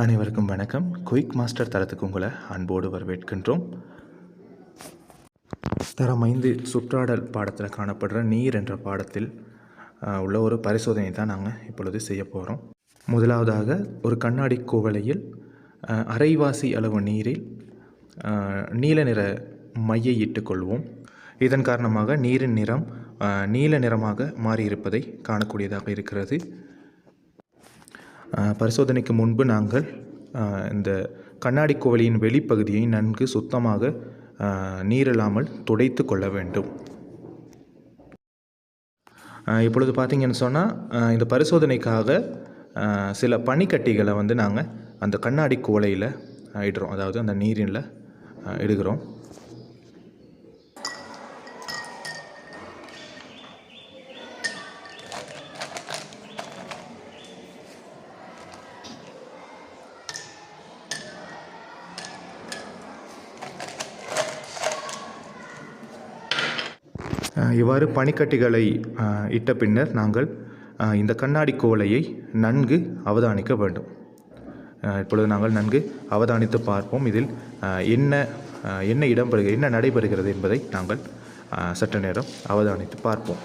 அனைவருக்கும் வணக்கம். Quick master தரத்துக்கு உங்களை அன்போடு வரவேற்கின்றோம். தரம் ஐந்து சுற்றாடல் பாடத்தில் காணப்படுற நீர் என்ற பாடத்தில் உள்ள ஒரு பரிசோதனை தான் நாங்கள் இப்பொழுது செய்ய போகிறோம் முதலாவதாக ஒரு கண்ணாடி குவளையில் அரைவாசி அளவு நீரில் நீல நிற மையை இட்டுக்கொள்வோம். இதன் காரணமாக நீரின் நிறம் நீல நிறமாக மாறியிருப்பதை காணக்கூடியதாக இருக்கிறது. பரிசோதனைக்கு முன்பு நாங்கள் இந்த கண்ணாடி குவளையின் வெளிப்பகுதியை நன்கு சுத்தமாக நீரில்லாமல் துடைத்து கொள்ள வேண்டும். இப்பொழுது பார்த்தீங்கன்னு சொன்னால் இந்த பரிசோதனைக்காக சில பனிக்கட்டிகளை வந்து நாங்கள் அந்த கண்ணாடி குவளையில் இடுறோம். அதாவது அந்த நீரில் இடுகிறோம். இவ்வாறு பனிக்கட்டிகளை இட்ட பின்னர் நாங்கள் இந்த கண்ணாடி கோலையை நன்கு அவதானிக்க வேண்டும். இப்பொழுது நாங்கள் நன்கு அவதானித்து பார்ப்போம். இதில் என்ன என்ன இடம்பெறுகிறது என்ன நடைபெறுகிறது என்பதை நாங்கள் சற்று நேரம் அவதானித்து பார்ப்போம்.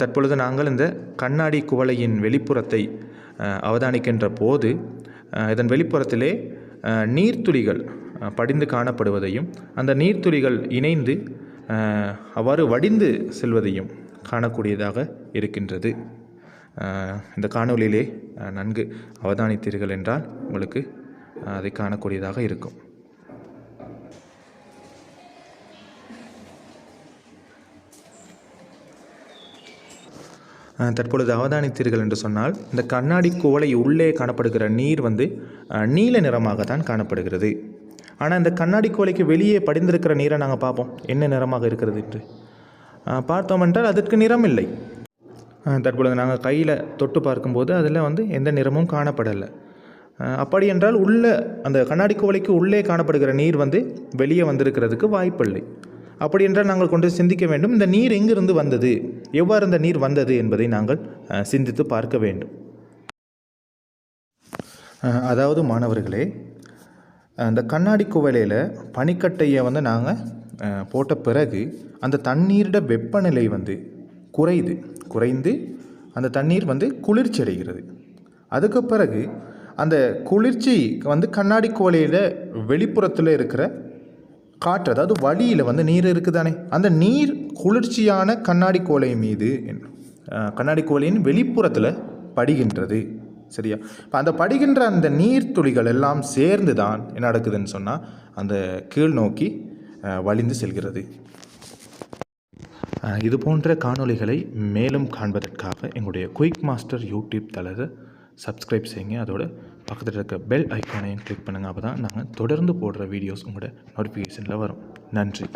தற்பொழுது நாங்கள் இந்த கண்ணாடி குவளையின் வெளிப்புறத்தை அவதானிக்கின்ற போது இதன் வெளிப்புறத்திலே நீர்த்துளிகள் படிந்து காணப்படுவதையும் அந்த நீர்த்துளிகள் இணைந்து அவ்வாறு வடிந்து செல்வதையும் காணக்கூடியதாக இருக்கின்றது. இந்த காணொளியிலே நன்கு அவதானித்தீர்கள் என்றால் உங்களுக்கு அதை காணக்கூடியதாக இருக்கும். தற்பொழுது அவதானித்தீர்கள் என்று சொன்னால் இந்த கண்ணாடி குவளை உள்ளே காணப்படுகிற நீர் வந்து நீல நிறமாக தான் காணப்படுகிறது. ஆனால் இந்த கண்ணாடி குவளைக்கு வெளியே படிந்திருக்கிற நீரை நாங்கள் பார்ப்போம். என்ன நிறமாக இருக்கிறது என்று. பார்த்தோம் என்றால் அதற்கு நிறம் இல்லை. தற்பொழுது நாங்கள் கையில் தொட்டு பார்க்கும்போது அதில் வந்து எந்த நிறமும் காணப்படலை. அப்படி என்றால் உள்ள அந்த கண்ணாடி குவளைக்கு உள்ளே காணப்படுகிற நீர் வந்து வெளியே வந்திருக்கிறதுக்கு வாய்ப்பில்லை. அப்படி என்றால் நாங்கள் கொண்டு சிந்திக்க வேண்டும் இந்த நீர் எங்கிருந்து வந்தது? எவ்வாறு அந்த நீர் வந்தது என்பதை நாங்கள் சிந்தித்து பார்க்க வேண்டும். அதாவது மாணவர்களே அந்த கண்ணாடி குவலையில் பனிக்கட்டையை வந்து நாங்கள் போட்ட பிறகு அந்த தண்ணீரோட வெப்பநிலை வந்து குறையுது. குறைந்து அந்த தண்ணீர் வந்து குளிர்ச்சி அடைகிறது. அதுக்கு பிறகு அந்த குளிர்ச்சி வந்து கண்ணாடி குவலையில் வெளிப்புறத்தில் இருக்கிற காற்று அதாவது வழியில் வந்து நீர் இருக்குதானே? அந்த நீர் குளிர்ச்சியான கண்ணாடி கோலை மீது கண்ணாடி கோலையின் வெளிப்புறத்தில் படிகின்றது. சரியா? இப்போ அந்த படிகின்ற அந்த நீர் துளிகள் எல்லாம் சேர்ந்து தான் என்ன நடக்குதுன்னு சொன்னால் அந்த கீழ் நோக்கி வழிந்து செல்கிறது. இது போன்ற காணொளிகளை மேலும் காண்பதற்காக எங்களுடைய குயிக் மாஸ்டர் யூடியூப் தளத்தை சப்ஸ்கிரைப் செய்யுங்க. அதோட பக்கத்தில் இருக்க பெல் ஐக்கானையும் கிளிக் பண்ணுங்கள் அப்போ தான் நாங்கள் தொடர்ந்து போடுற வீடியோஸ் உங்களோட நோட்டிஃபிகேஷனில் வரும். நன்றி.